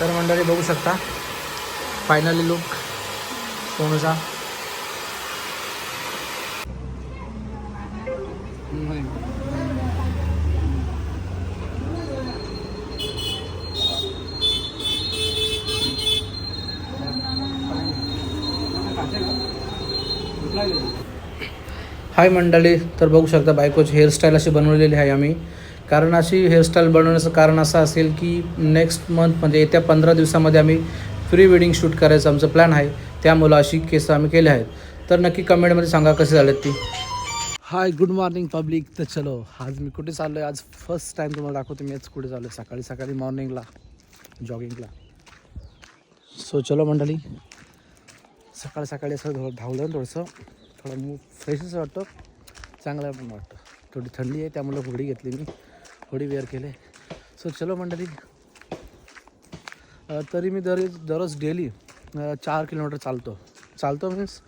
तर मंडळी बघू शकता. Finally look सोनूचा. हाय मंडळी तर बघू शकता बायकोची हेअरस्टाईल अशी बनवलेली आहे आम्ही. कारण अशी हेअरस्टाईल बनवण्याचं कारण असं असेल की नेक्स्ट मंथ म्हणजे येत्या पंधरा दिवसामध्ये आम्ही प्री वेडिंग शूट करायचं आमचं प्लॅन आहे. त्यामुळं अशी केस आम्ही केले आहेत. तर नक्की कमेंटमध्ये सांगा कसे झालेत ती. हाय गुड मॉर्निंग पब्लिक तर चलो आज मी कुठे चाललो आहे आज फर्स्ट टाईम तुम्हाला दाखवतो मी आज कुठे चाललो आहे सकाळी सकाळी मॉर्निंगला जॉगिंगला सो चलो मंडळी सकाळ सकाळी असं थोडं धावलं थोडंसं थोडं मूग फ्रेशच वाटतं. चांगलं पण वाटतं. थोडी थंडी आहे त्यामुळे हुडी घेतली मी. थोडी वेअर केले. सो चलो मंडळी. तरी मी दर दररोज डेली चार किलोमीटर चालतो. चालतो मीन्स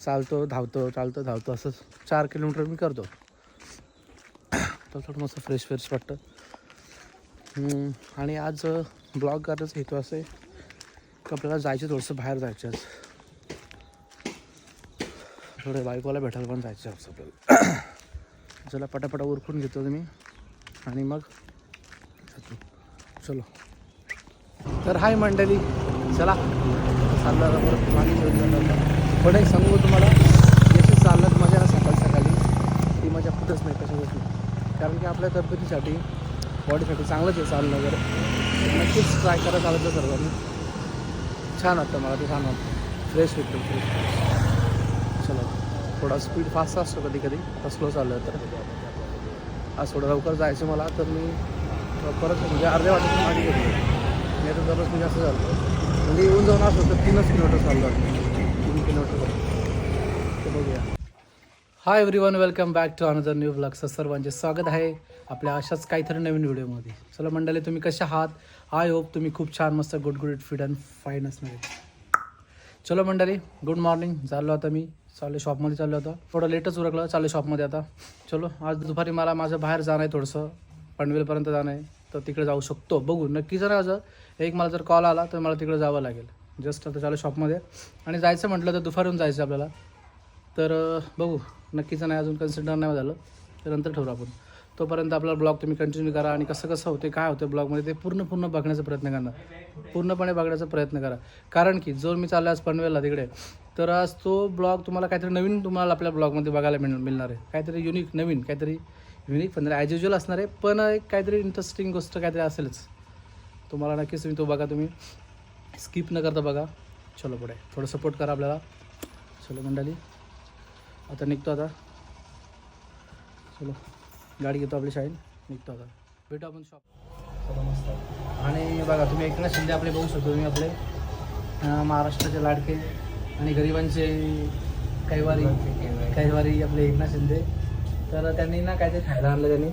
चालतो धावतो चालतो धावतो असं चार किलोमीटर मी करतो. तर थोडं मस्त फ्रेश फ्रेश वाटतं. आणि आज ब्लॉग करायचं हेतू असं आहे की आपल्याला जायचं थोडंसं बाहेर जायचं आज. थोडं बायकोला भेटायला पण जायचं आपल्याला. चला पटापटा उरकून घेतो तुम्ही. आणि मग चलो. तर हाय मंडळी चला. चाललं परत पाणी घेऊन पण एक सांगू तुम्हाला जशी चालत मजा ना सकाळ सकाळी ती मजा कुठंच नाही कशा गोष्टी कारण की आपल्या तब्येतीसाठी बॉडीसाठी चांगलंच आहे चालणं वगैरे. नक्कीच ट्राय करा चालायचं सर्वांनी. छान वाटतं मला ते छान वाटतं. फ्रेश वाटतं फ्रेश चला. थोडा स्पीड फास्ट असतो कधी कधी आता स्लो चाललं तर. आज थोडं लवकर जायचं मला तर मी परत म्हणजे अर्ध्या वाटेतून मागे घेतलं नाही तर दररोज मी जास्त झालं म्हणजे येऊन जाऊन असं तर तीनच किलोमीटर चाललं तीन किलोमीटर. ते बघूया. Hi everyone welcome back to another new blogs सर्वांचे स्वागत आहे आपल्या अशाच काहीतरी नवीन व्हिडिओमध्ये. चला मंडळी तुम्ही कसे आहात? आय होप तुम्ही खूप छान मस्त good good fit and fine असणार चलो मंडळी गुड मॉर्निंग झालो आता मी. चालू शॉपमध्ये चाललो होतो थोडं लेटच उरकलं चालू शॉपमध्ये आता. चलो आज दुपारी मला माझं बाहेर जाणं आहे थोडंसं. पनवेलपर्यंत जाणं आहे. तर तिकडे जाऊ शकतो. बघू नक्की जर आज एक मला जर कॉल आला तर मला तिकडे जावं लागेल. जस्ट आता चालू शॉपमध्ये आणि जायचं म्हटलं तर दुपारून जायचं आपल्याला. तर बघू नक्कीच नाही अजून कन्सिडर नाही झालं तर नंतर ठरवू आपण. तोपर्यंत आपला ब्लॉग तुम्ही कंटिन्यू करा आणि कसं कसं होते काय होते ब्लॉगमध्ये ते पूर्ण पूर्ण बघण्याचा प्रयत्न करणार. पूर्णपणे बघण्याचा प्रयत्न करा. कारण की जो मी चाललो आज पनवेलला तिकडे तर आज तो ब्लॉग तुम्हाला काहीतरी नवीन तुम्हाला आपल्या ब्लॉगमध्ये बघायला मिळ मिळणार आहे. काहीतरी युनिक नवीन काहीतरी युनिक पण ॲज युजल असणार आहे. पण एक काहीतरी इंटरेस्टिंग गोष्ट काहीतरी असेलच. तुम्हाला नक्कीच तुम्ही तो बघा तुम्ही. स्किप न करता बघा. चलो पुढे. थोडं सपोर्ट करा आपल्याला. चलो मंडळी. आता निघतो आता. चलो. गाडी घेतो आपली शाळेत निघतो आता. भेटू आपण शॉप मस्त. आणि बघा तुम्ही एकनाथ शिंदे आपले बघू शकतो तुम्ही आपले. महाराष्ट्राचे लाडके. आणि गरिबांचे कैवारी कैवारी आपले एकनाथ शिंदे. तर त्यांनी ना काहीतरी खायला आणलं त्यांनी.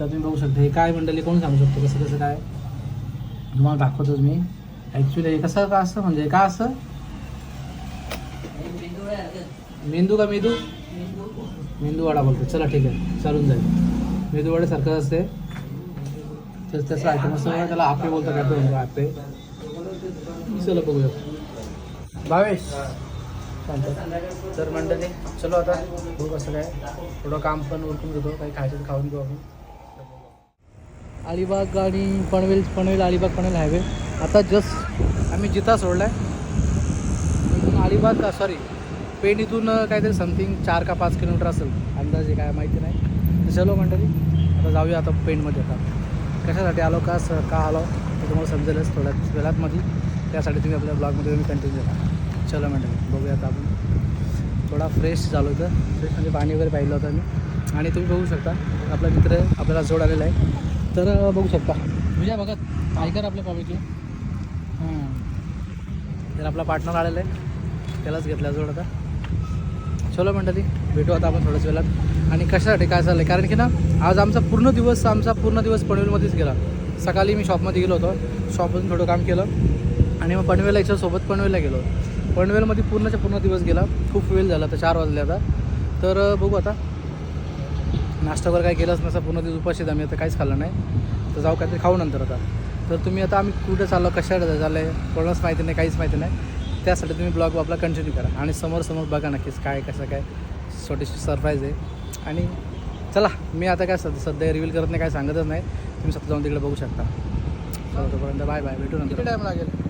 तर तुम्ही बघू शकता हे काय मंडळी कोण सांगू शकतो कसं कसं काय? तुम्हाला दाखवतोच मी. ॲक्च्युली कसं का असं? म्हणजे काय असं? मेंदू का मेंदू? मेंदू वडा बोलतो चला ठीक आहे. चालून जाईल. मेंदू वड्यासारखं असते. तर तसं आयटम असं त्याला आपे बोलतात काय तो आपे. चला बघूया. भावेश. तर मंडळी चलो आता. बघू कसं काय? थोडं काम पण उरकून घेतो. काही खायचं खाऊन घेऊ आपण. अलिबाग आणि पनवेल पनवेल अलिबाग पनवेल हायवे. आता जस्ट आम्ही जिथा सोडला आहे अलिबाग सॉरी पेण इथून काहीतरी समथिंग चार का पाच किलोमीटर असेल. अंदाजे काय माहिती नाही. तर चलो मंडळी आता जाऊया आता पेणमध्ये आता. कशासाठी आलो का स का आलो ते तुम्हाला समजेलच थोड्या वेळात मध्ये त्यासाठी तुम्ही आपल्या ब्लॉगमध्ये तुम्ही कंटिन्यू करा. चलो मॅडम बघूया आता आपण. थोडा फ्रेश झालो होतं. फ्रेश म्हणजे पाणी वगैरे पाहिलं होतं मी आणि तुम्ही बघू शकता आपला मित्र आपल्याला जोड आलेला आहे. तर बघू शकता. तुझ्या बघत ऐकर आपल्या पब्लिकला हां तर आपला पार्टनर आलेला आहे. त्यालाच घेतला जोड आता. चलो मंडळी भेटू आता आपण थोड्याच वेळात. आणि कशासाठी काय चाललं आहे कारण की ना आज आमचा पूर्ण दिवस आमचा पूर्ण दिवस पनवेलमध्येच गेला. सकाळी मी शॉपमध्ये गेलो होतो. शॉपमधून थोडं काम केलं. आणि मग पनवेलला याच्यासोबत पनवेलला गेलो. पनवेलमध्ये पूर्णच्या पूर्ण दिवस गेला. खूप वेळ झाला तर चार वाजले आता. तर बघू आता. नाश्ता वगैरे काही केलंच नसा पूर्ण दिवस उपाशी आम्ही आता काहीच खाल्लं नाही. तर जाऊ काहीतरी खाऊ नंतर आता. तर तुम्ही आता आम्ही कुठं चाललो कशाकडे झालं आहे कोणाच माहिती नाही काहीच माहिती नाही. त्यासाठी तुम्ही ब्लॉग आपला कंटिन्यू करा. आणि समोर समोर बघा नक्कीच काय कसं काय. छोटीशी सरप्राईज आहे. आणि चला मी आता काय सध्या सध्या रिव्हील करत नाही काय सांगतच नाही. तुम्ही स्वतः जाऊन तिकडे बघू शकता. चला तोपर्यंत बाय बाय भेटू नंतर. टाईम लागेल?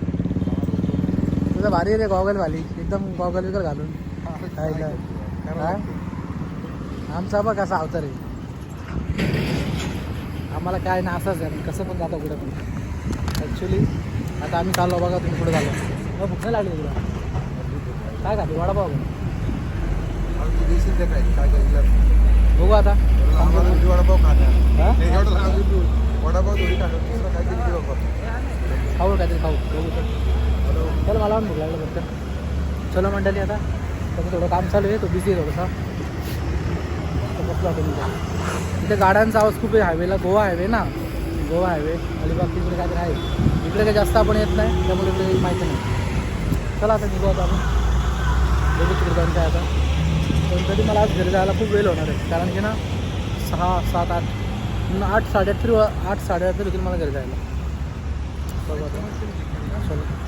तुझं भारी रे गॉगल वाली. एकदम गॉगल बिगल घालून. काय काय काय आमचा बघ कसा अवतार आहे. आम्हाला काय ना असंच आहे. कसं पण जातं कुठे पण. ॲक्च्युली आता आम्ही चाललो बघा तुम्ही पुढे चाललो? मग भूक नाही लागली तुला? काय खाते? वडापाव? बघू आता. वडापाव हा? वडापाव थोडी खाणार खाऊ काहीतरी खाऊ. बघू चल मला पण भूक लागलं फक्त चलो. मंडळी आता. त्याचं थोडं काम चालू आहे तो बिझी आहे थोडासा. बसला बसलो आता इथे गाड्यांचा आवाज खूप आहे. हायवेला गोवा हायवे ना? गोवा हायवे अलिबाग तिकडे काहीतरी आहे. इकडे काही जास्त आपण येत नाही त्यामुळे इकडे माहिती नाही. चला आता निघू आता आपण. बघू तिकडे जाऊन काय आता. पण तरी मला आज घरी जायला खूप वेळ होणार आहे. कारण की ना सहा सात आठ आठ साडेआठ तरी आठ साडेआठ तरी मला घरी जायला. बघू आता. चलो.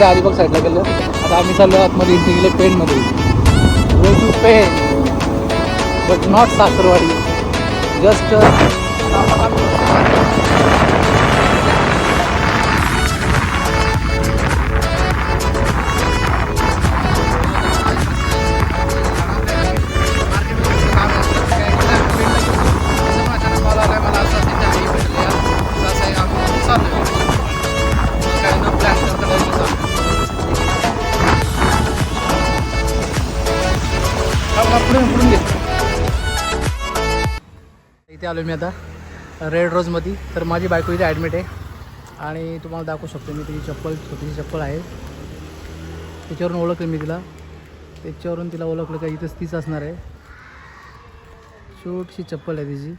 तिकडे अलिबाग साईडला गेलो. आता आम्ही चाललो आतमध्ये इथे गेले पेणमध्ये. Go to Pen but not सासरवाडी. Just आलो मी आता रेड रोजमध्ये तर माझी बायको इथे ॲडमिट आहे. आणि तुम्हाला दाखवू शकतो मी तिची चप्पल छोटीशी चप्पल आहे. त्याच्यावरून ओळखलं मी तिला. त्याच्यावरून तिला ओळखलं का इथंच तीच असणार आहे. छोटीशी चप्पल आहे तिची.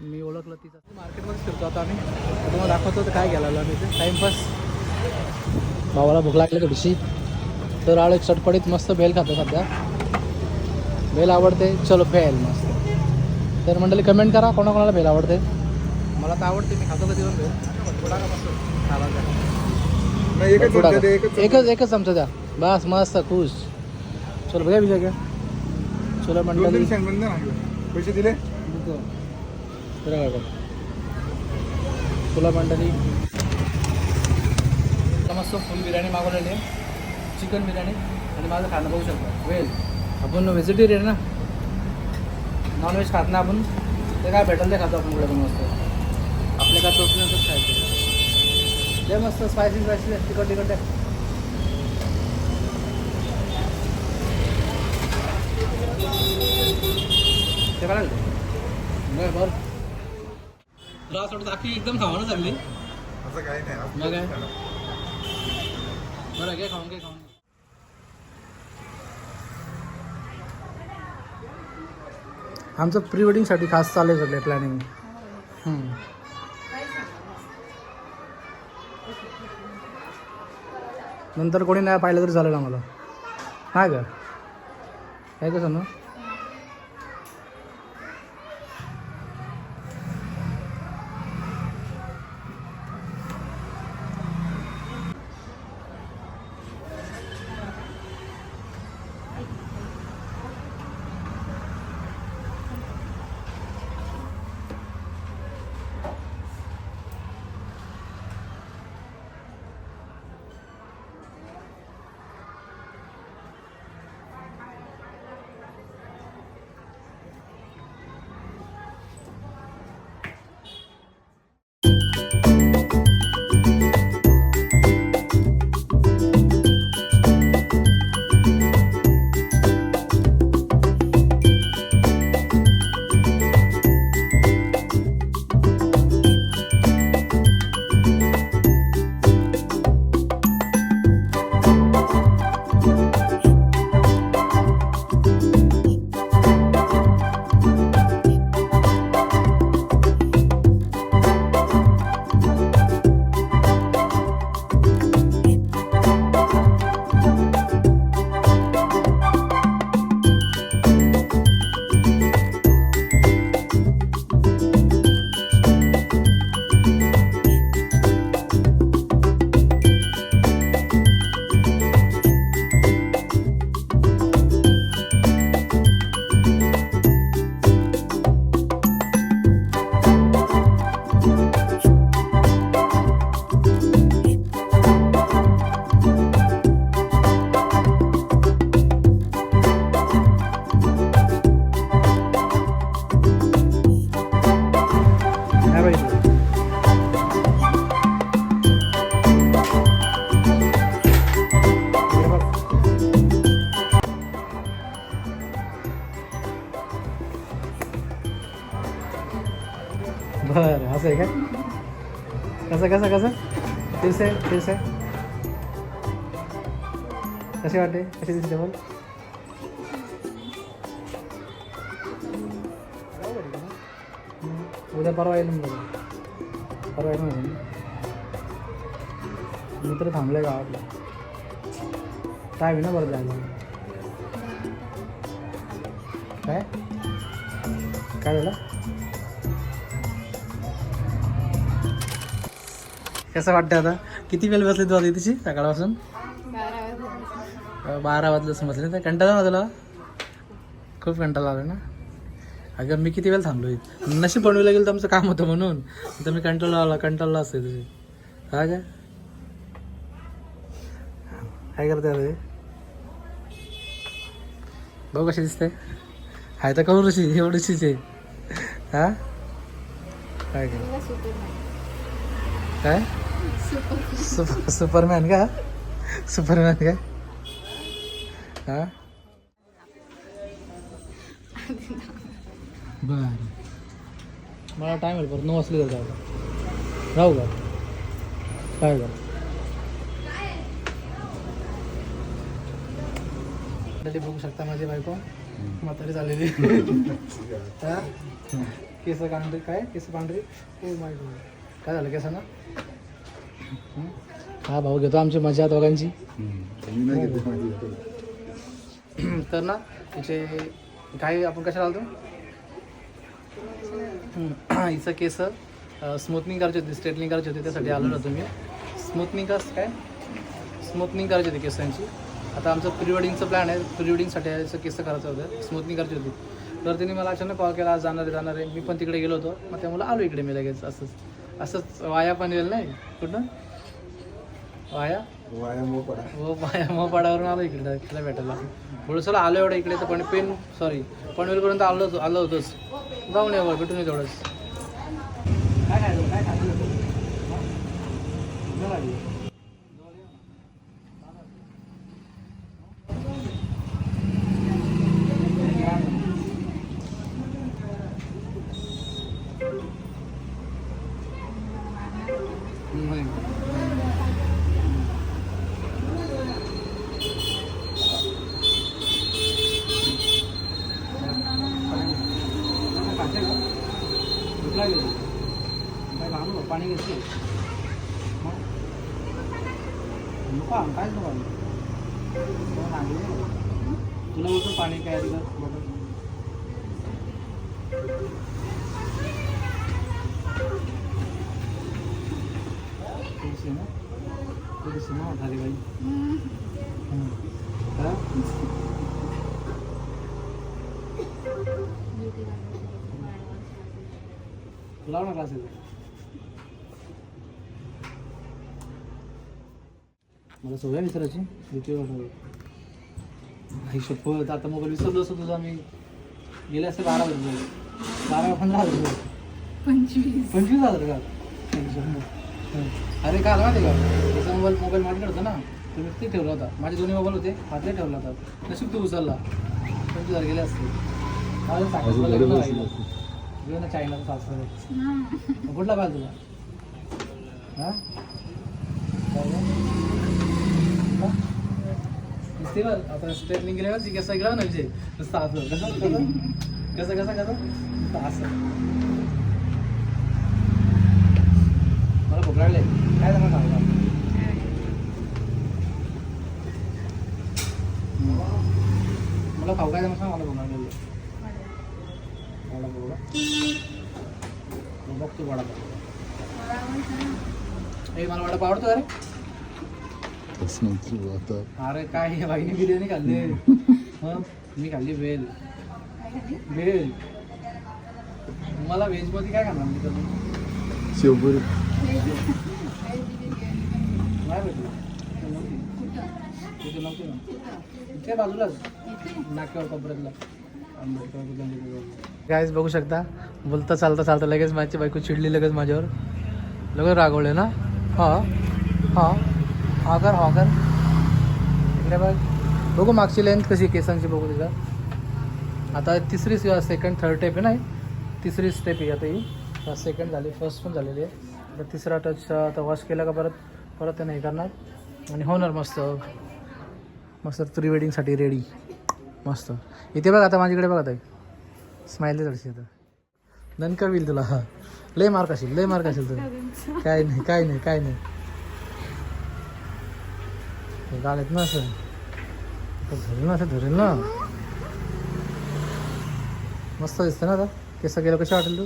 मी ओळखलं तिचं. मार्केटमध्येच फिरतो आता आम्ही. तुम्हाला दाखवतो तर काय घ्यायला आम्ही इथे. टाईमपास भावाला भूक लागली थोडीशी. तर आळ एक चटपटीत मस्त बेल खातो सध्या. बेल आवडते. चलो फेल मस्त. तर मंडळी कमेंट करा कोणाकोणाला भेल आवडते मला तर आवडते मी खातो कधी पण भेल. एकच एकच चमचा. द्या. बस मस्त खुश. चलो भैया विजय घ्या चलो मंडळी. पैसे दिले? तुला मंडळी. मस्त फुल बिर्याणी मागवलेली आहे. चिकन बिर्याणी. आणि माझं खाणं बघू शकतो. वेल. आपण व्हेजिटेरियन ना? नॉनव्हेज खात नाही आपण. ते काय भेटेल ते खातो आपण कुठे पण मस्त. आपले काय प्रोटीनच खायचं. ते मस्त स्पायसी स्पायसी तिखट तिखट आहे. ते बरं बरं. तुला असं वाटतं अख्खी एकदम खावानं चालली असं काही नाही. मग काय? बरं घे खाऊन घे खाऊन. आमचं प्री वेडिंगसाठी खास चालू आहे सगळे प्लॅनिंग नंतर कोणी नाही पाहिलं तरी चालेल आम्हाला. नाही का काय कसं ना फिर से फिर से कसे वाटते कसे दिसते बोल उद्या परवा येईल मग परवा येईल म्हणजे मित्र थांबले गावातला काय ना बरं जायला काय काय झालं कसं वाटतं आता? किती वेळ बसली तू आता तिची सकाळपासून? बारा वाजल्यापासून बसले तर कंटाळा तुला? खूप कंटाळा आला ना? अगं मी किती वेळ थांबलो नशीब बनवायला गेलं तर आमचं काम होतं म्हणून. तर मी कंटाळा आला कंटाळला असते तुझी. काय काय काय करते ते बघ कशी दिसते. हाय तर करू ऋषी एवढीशीच आहे हा? काय? काय? सुपर सुपरमॅन का? सुपरमॅन काय हा? बर. मला टाईम आहे परत. नऊ वाजले जायला राहू का? काय का बघू शकता माझी बायको. म्हातारी झालेली. केस पांढरी काय? केस पांढरी काय झालं केसांना? हा भाऊ घेतो आमची मजा दोघांची. तर ना तिचे काय आपण कशा लावतो हिचं केस स्मूथनिंग करायची होती स्ट्रेटनिंग करायची होती त्यासाठी आलो ना तुम्ही. स्मूथनिंग कस काय? स्मूथनिंग करायची होती केसांची आता आमचं प्री वेडिंगचं प्लॅन आहे प्री वेडिंगसाठी याचं केस करायचं होतं स्मूथनिंग करायची होती. तर तिने मला अचानक कॉल केला आज जाणार जाणार. आहे मी पण तिकडे गेलो होतो. मग त्यामुळे आलो इकडे मी लगेच असंच. असंच वाया पण येईल नाही. कुठं? वाया? व्यायाम पडा हो पाया मग पाडावरून आलो इकडे. तिला भेटायला थोडंसं आलो एवढं इकडे तर पण पेन सॉरी पनवेलपर्यंत आलो होतो आलो होतोच. जाऊन येऊ भेटून ये तेवढंच. काय खायचं? काय खायचं? थोडीशी ना झाली बाई हम्म. हा? लाव ना क्लासेस मला सवय विसरायची द्वितीय वर्ष शपथ आता मोबाईल विसरलो असतो तुझा मी. गेले असते बारा वाजले. बारा पंधरा हज़ार पंचवीस. पंचवीस हज़ार का? हं. अरे काल माहिती आहे का? त्याचा मोबाईल मोबाईल माझ्याकडे होता ना. तर मी ते ठेवला होता. माझे दोन्ही मोबाईल होते. हातले ठेवला होता. नशीब तू उचलला. पंचवीस हजार गेले असते मला साखर ना चायनाचा सासरा मग कुठला पाहिजे तुला? हा? आता स्ट्रेटनिंग केल्यावर ती कसं गेला ना विजय नुसतं असं. कसं? कसं? कसं? कसं? कसं? असं. लागले काय सांगा मला खाऊ काय सांग मला ए मला आवडतो अरे अरे काय बाईने बिर्याणी खाल्ली. मग मी खाल्ली वेल वेल मला व्हेजमध्ये काय खाणार मी शिवपुरी. तिथे नव्हती ना ते बाजूलाच नाक्यावर गायच बघू शकता. बोलता चालता चालता लगेच माझी बायको चिडली लगेच माझ्यावर. लगेच रागवले ना? हा हा हा कर हा कर. इकडे बघ. बघू मागची लेंथ कशी आहे केसांची बघू तिचा आता तिसरी सेकंड थर्ड स्टेप आहे ना तिसरी स्टेप आहे आता ही. सेकंड झाली फर्स्ट पण झालेली आहे. आता तिसरा टच आता वॉश केला का परत परत ते नाही करणार. आणि होणार मस्त. मस्त प्री वेडिंगसाठी रेडी मस्त. इथे बघ आता माझ्याकडे बघा ताई. स्माइल थोडीशी आता दणकर होईल तुला. हा लय मार्क असेल लय मार्क असेल तुला. काय नाही काय नाही काय नाही. गाळेत ना असं. धरेल ना असं धरेल ना. मस्त दिसते ना आता. केस गेलं कशी वाटेल तू?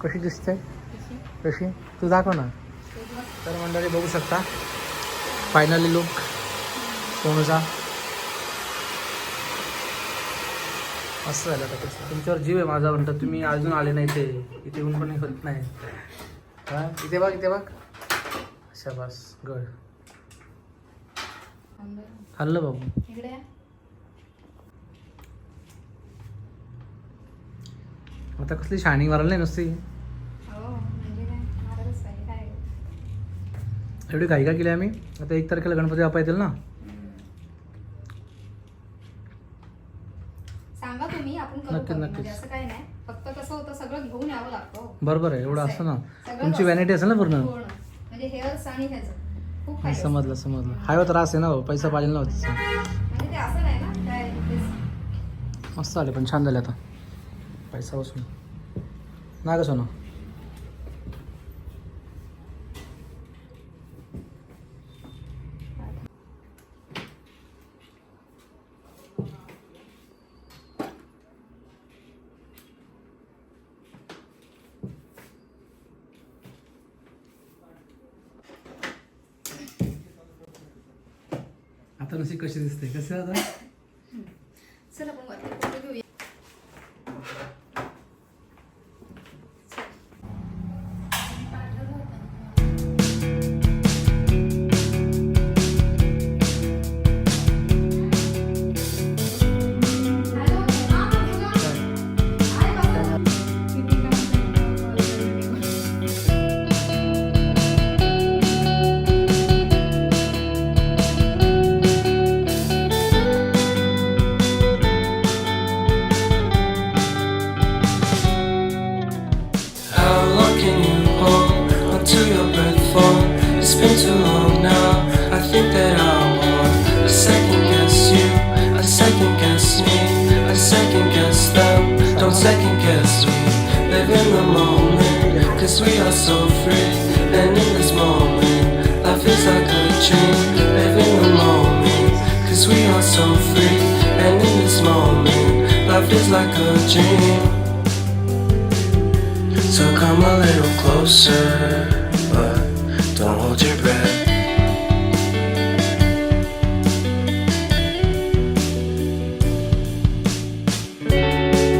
कशी दिसते? कशी? तू दाखव ना. तर मंडळी बघू शकता. फायनली लुक सोनूचा. मस्त झालं आता केस तुमच्यावर जीव आहे माझा म्हणतात तुम्ही अजून आले नाही ते. इथे येऊन पण होत नाही. हा? इथे बघ इथे बघ. शाबास गड. खाल्लं बाबू. आता कसली शायनिंग मारायला नाही नुसती हो म्हणजे काय मारतच पाहिजे काय एवढी घाई का केली आम्ही. आता एक तारखेला गणपती बाप्पा येतील ना? सांगा तुम्ही आपण करू नक्कीच. नक्कीच. म्हणजे असं काही नाही. फक्त कसं होतं सगळं घेऊन यावं लागतं बरोबर आहे एवढं असतं ना. तुमची. व्हॅनिटी असेल ना पूर्ण? पूर्ण म्हणजे हेअर्स आणि ह्याचं. खूप फायदा समजलं समजलं. हाय हो त्रास आहे ना भाऊ, पैसा पाहिजे ना हो. म्हणजे ते असं नाही ना काय तेच. मस्त झाले पण छान झाले आता. पैसा बसून. ना कसं ना आता नशी कशी दिसते कसं आता? चला आपण वरती cause we are so free. And in this moment, life is like a dream. Live in the moment, cause we are so free. And in this moment, life is like a dream. So come a little closer, but don't hold your breath.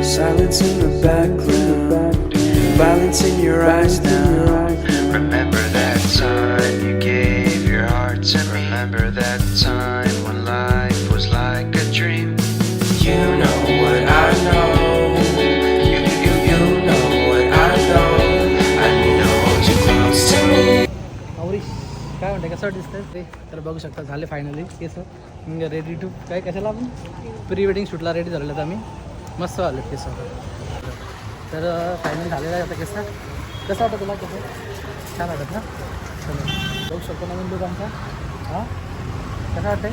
Silence in the background, violence in your eyes now. Remember that time you gave your heart to me. Remember that time when life was like a dream. You know what I know. You, you, you know what I know. I hold you close to me. अवरीश काय म्हणते कसं दिसतंय ते तर बघू शकता झाले finally केस म्हणजे रेडी टू काय कशाला आपण प्री वेडिंग शूटला रेडी झालेलो आम्ही मस्त आले केस तर फायनल झालेला आहे आता कसा कसं वाटतं तुला कसं छान वाटत ना? चलो. बघू शकतो नवीन लोक आमचा. हां? कसं वाटतंय?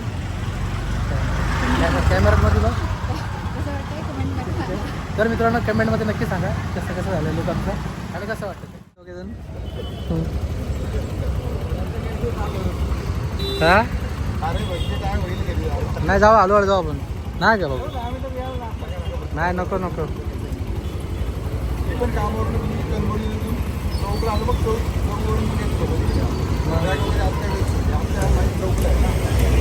कॅमेरामध्ये बघ. तर मित्रांनो कमेंटमध्ये नक्की सांगा कसं कसं झालं लोक आमचं आणि कसं वाटतं ते नाही जाऊ आलो जाऊ आपण. नाही का बाबा नाही नको नको. पण कामावर मी कणबोलीतून चौकला आलो मग चौक चौकवरून येतो आमच्या आमच्या माहिती चौकला आहे ना